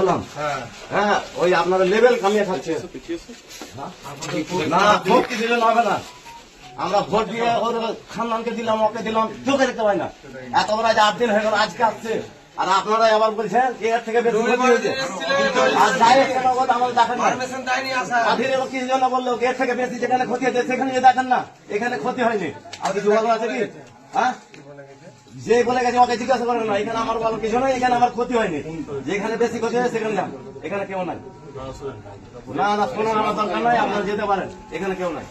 হলাম। হ্যাঁ। ওই আপনারা লেভেল কামিয়ে খাচ্ছে হ্যাঁ? না ভোট কি দিলে হবে না? আমরা ভোট দিয়ে ওর খানদানকে দিলাম ওকে দিলাম চোখে দেখতে পাই না। এত বড় আজ আট দিন হয়ে গেল আজকে আসছে। আর আপনারা আবার বলছেন এর থেকে বেশি ক্ষতি হয়েছে। আর ডাইরেক্ট কেন আমাদের দেখেন না। আধের জন্য বলল এর থেকে বেশি যেখানে ক্ষতি হয়েছে সেখানে দেখেন না। এখানে ক্ষতি হয়নি। আর কিছু ভালো আছে কি? হ্যাঁ? যে বলে গেছে ওকে জিজ্ঞাসা করেন না, এখানে আমার ভালো কিছু নয় এখানে আমার ক্ষতি হয়নি। যেখানে বেশি ক্ষতি হয়েছে, সেখানে যান। এখানে কেউ নাই। না না, শোনার আমার দরকার নাই, আপনারা যেতে পারেন, এখানে কেউ নাই।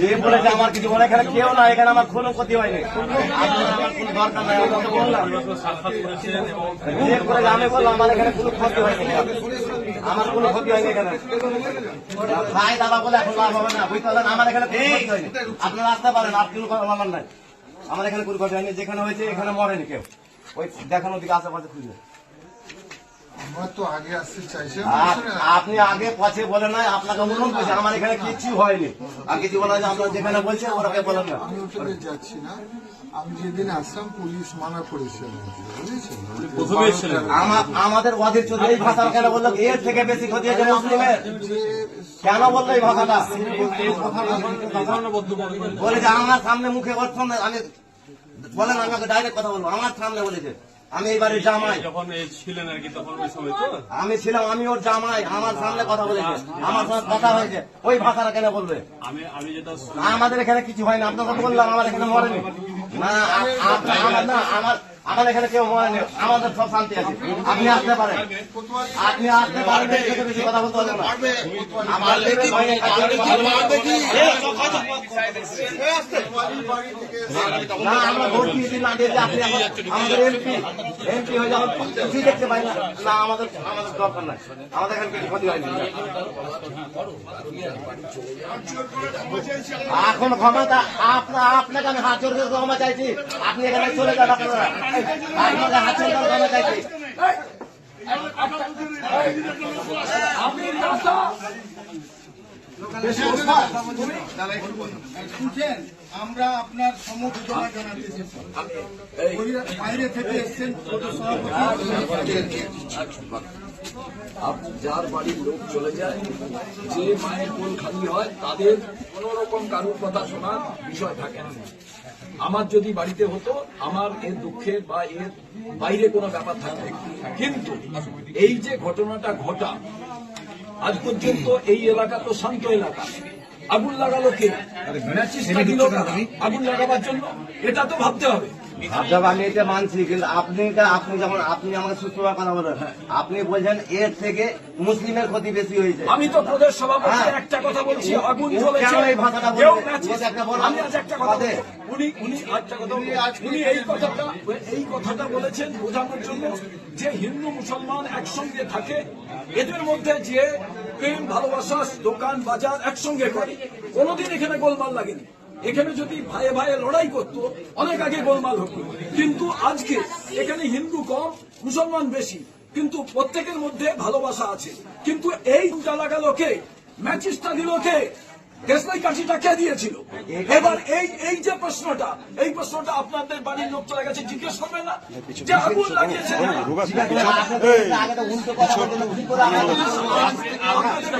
যে বলেছে আমার কিছু বলে, এখানে কেউ না এখানে আমার কোনো ক্ষতি হয়নি। নাই বললাম আমি বললাম, আমার এখানে কোনো ক্ষতি হয়নি। আমার কোনো ক্ষতি হয়নি এখানে। ভাই দাদা বলে এখন লাভ হবে না। বুঝতে পারলেন আমার এখানে কোনো ক্ষতি হয়নি। আপনারা আসতে পারেন আর কোনো কথা বলার নাই। আমার এখানে কোনো ক্ষতি হয়নি যেখানে হয়েছে এখানে মরেনি কেউ। ওই দেখানোর দিকে আশেপাশে খুঁজবে আমরা তো আগে আসতে চাইছি। আপনি আগে পছে বলেন না আপনাকে করছি আমার এখানে কিছু হয়নি। আর কিছু বলা আপনারা যেখানে বলছেন ওরাকে বলেন না আমি যাচ্ছি না। আমি যেদিন আসলাম পুলিশ মানা করেছিল বুঝেছেন? আমাদের ওয়াদির চৌধুরী এই ভাষা কেন বলল? এর থেকে বেশি ক্ষতি হয়েছে মুসলিমের? কেন বলল এই ভাষাটা? বলে যে আমার সামনে মুখে ওর আমি বলেন আমি ওকে ডাইরেক্ট কথা বলব। আমার সামনে বলেছে আমি এই বাড়ির জামাই। যখন ছিলেন আর কি তখন ওই সময় তো? আমি ছিলাম আমি ওর জামাই। আমার সামনে কথা বলেছে আমার সঙ্গে কথা হয়েছে। ওই ভাষাটা কেন বলবে? আমি আমি যেটা না, আমাদের এখানে কিছু হয় না আপনাকে বললাম আমার এখানে মরেনি। না আমার না আমার আমার এখানে কেউ মনে নেই আমাদের সব শান্তি আছে। আপনি আসতে পারেন। আপনি আসতে পারেন বেশি কথা বলতে পারবেন না। আমার না আমরা ভোট দিয়েছি না দিয়েছি আপনি এখন আমাদের এমপি এমপি হয়ে কিছুই দেখতে পাই না না আমাদের আমাদের দরকার নাই আমাদের এখানে কিছু ক্ষতি হয়নি এখন ক্ষমতা আপনার আপনাকে আমি হাত জোর ক্ষমা চাইছি। আপনি এখানে চলে যান আপনারা। আপনাকে হাত ক্ষমা চাইছি। শুনছেন আমরা আপনার সমবেদনা জানাতে বাইরে থেকে এসছেন আপনি যার বাড়ির লোক চলে যায় যে মায়ের কোল খালি হয় তাদের কোন রকম কারুর কথা শোনার বিষয় থাকে না। আমার যদি বাড়িতে হতো আমার এর দুঃখের বা এর বাইরে কোনো ব্যাপার থাকে কিন্তু এই যে ঘটনাটা ঘটা আজ পর্যন্ত এই এলাকা তো শান্ত এলাকা। আগুন লাগালো কে? আগুন লাগাবার জন্য? এটা তো ভাবতে হবে। মানছি কিন্তু আপনি আপনি যেমন আপনি আমাকে সুস্থভাবে কথা বলেন আপনি বলছেন এর থেকে মুসলিমের ক্ষতি বেশি হয়েছে। আমি তো প্রদেশ সভাপতি হ্যাঁ। একটা কথা বলছি আগুন জ্বলেছে? এই ভাষাটা বলবে? কেউ ম্যাচিস- ও একটা বড় আমি আজ একটা কথা উনি উনি একটা কথা উনি এই কথাটা এই কথাটা বলেছেন বোঝানোর জন্য যে হিন্দু মুসলমান একসঙ্গে থাকে এদের মধ্যে যে প্রেম ভালোবাসা দোকান বাজার একসঙ্গে করে। কোনোদিন এখানে গোলমাল লাগেনি। এখানে যদি ভাইয়ে ভাইয়ে লড়াই করতো অনেক আগে গোলমাল হতো কিন্তু আজকে এখানে হিন্দু কম মুসলমান বেশি কিন্তু প্রত্যেকের মধ্যে ভালোবাসা আছে কিন্তু এই লাগালো কে ম্যাচিসটা দিল কে দেশলাই কাঠিটা কে দিয়েছিল এবার এই এই যে প্রশ্নটা এই প্রশ্নটা আপনাদের বাড়ির লোক চলে গেছে জিজ্ঞেস করবে না যে আগুন লাগিয়েছে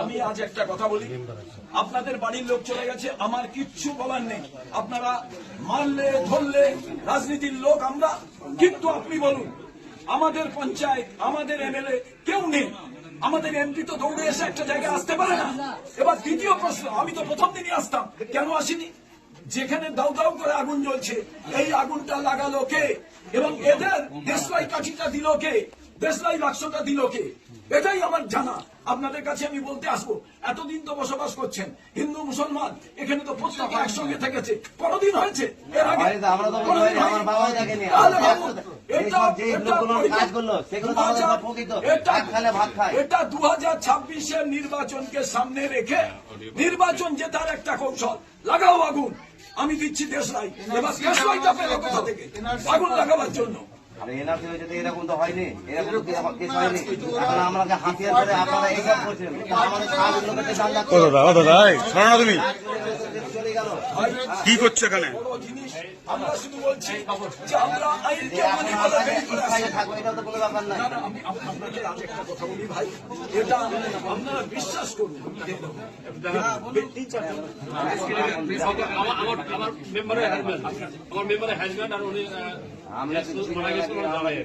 আমি আজ একটা কথা বলি। আপনাদের বাড়ির লোক চলে গেছে, আমার কিচ্ছু বলার নেই। আপনারা মারলে, ধরলে রাজনীতির লোক আমরা, কিন্তু আপনি বলুন, আমাদের পঞ্চায়েত, আমাদের এমএলএ কেউ নেই। আমাদের এমপি তো দৌড়ে এসে একটা জায়গায় আসতে পারে না। এবার দ্বিতীয় প্রশ্ন, আমি তো প্রথম দিনই আসতাম, কেন আসিনি? যেখানে দাউ দাউ করে আগুন জ্বলছে, এই আগুনটা লাগালো কে? এবং এদের দেশলাই কাঠিটা দিল কে? দেশলাই বাক্সটা দিল কে? এটাই আমার জানা। আপনাদের কাছে আমি বলতে আসব এতদিন তো বসবাস করছেন হিন্দু মুসলমান এখানে তো প্রত্যেকে একসঙ্গে থেকেছে। কোনদিন হয়েছে? এর আগে। এটা দু হাজার ছাব্বিশের নির্বাচনকে সামনে রেখে নির্বাচন জেতার একটা কৌশল। লাগাও আগুন। আমি দিচ্ছি দেশলাই এবার দেশলাইটা পেল কোথা থেকে। আগুন লাগাবার জন্য। আরে এনআরসি হয়েছে এরকম তো হয়নি এরকম তো কেস- কেস হয়নি। এখন আমাকে হাতিয়ার করে আপনারা এইসব করছেন। আমাদের সাহায্য লোকের দাদা দাদা এই শোনো না তুমি। কি করছ এখানে? আমরা শুধু বলছি যে আমরা আইনকে মানি আমি আপনাকে আজ একটা কথা বলি ভাই। এটা আপনারা বিশ্বাস করুন। আমার আমার আমার মেম্বারের হাজবেন্ড আর উনি আমরা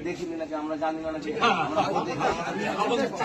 দেখিনি নাকি? আমরা জানি না নাকি। আপনি যে কথা বলেছেন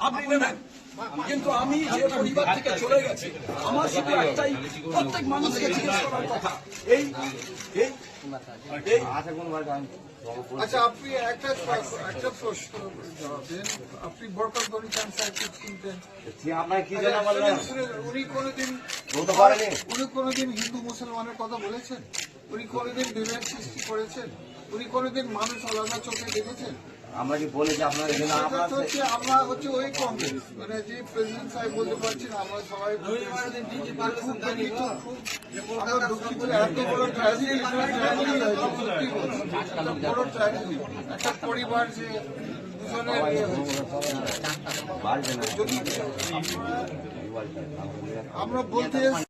আপনি নেবেন। কিন্তু আমি যে পরিবার থেকে চলে গেছি আমার শুধু একটাই প্রত্যেক মানুষকে জিজ্ঞেস করার কথা। এই আচ্ছা আপনি একটা একটা প্রশ্ন আপনি কোনোদিন উনি কোনোদিন হিন্দু মুসলমানের কথা বলেছেন? উনি কোনোদিন বিভেদ সৃষ্টি করেছেন? উনি কোনোদিন মানুষ আলাদা চোখে দেখেছেন? আমরা কি বলেছি আপনার জন্য সেটা আপনার হচ্ছে আমরা হচ্ছে ওই কংগ্রেস মানে যে প্রেসিডেন্ট সাহেব বলতে পারছেন আমরা সবাই খুব দুঃখিত, খুব আমরা দুঃখিত এত বড় ট্র্যাজেডি বড় ট্র্যাজেডি একটা পরিবার যে আমরা বলতে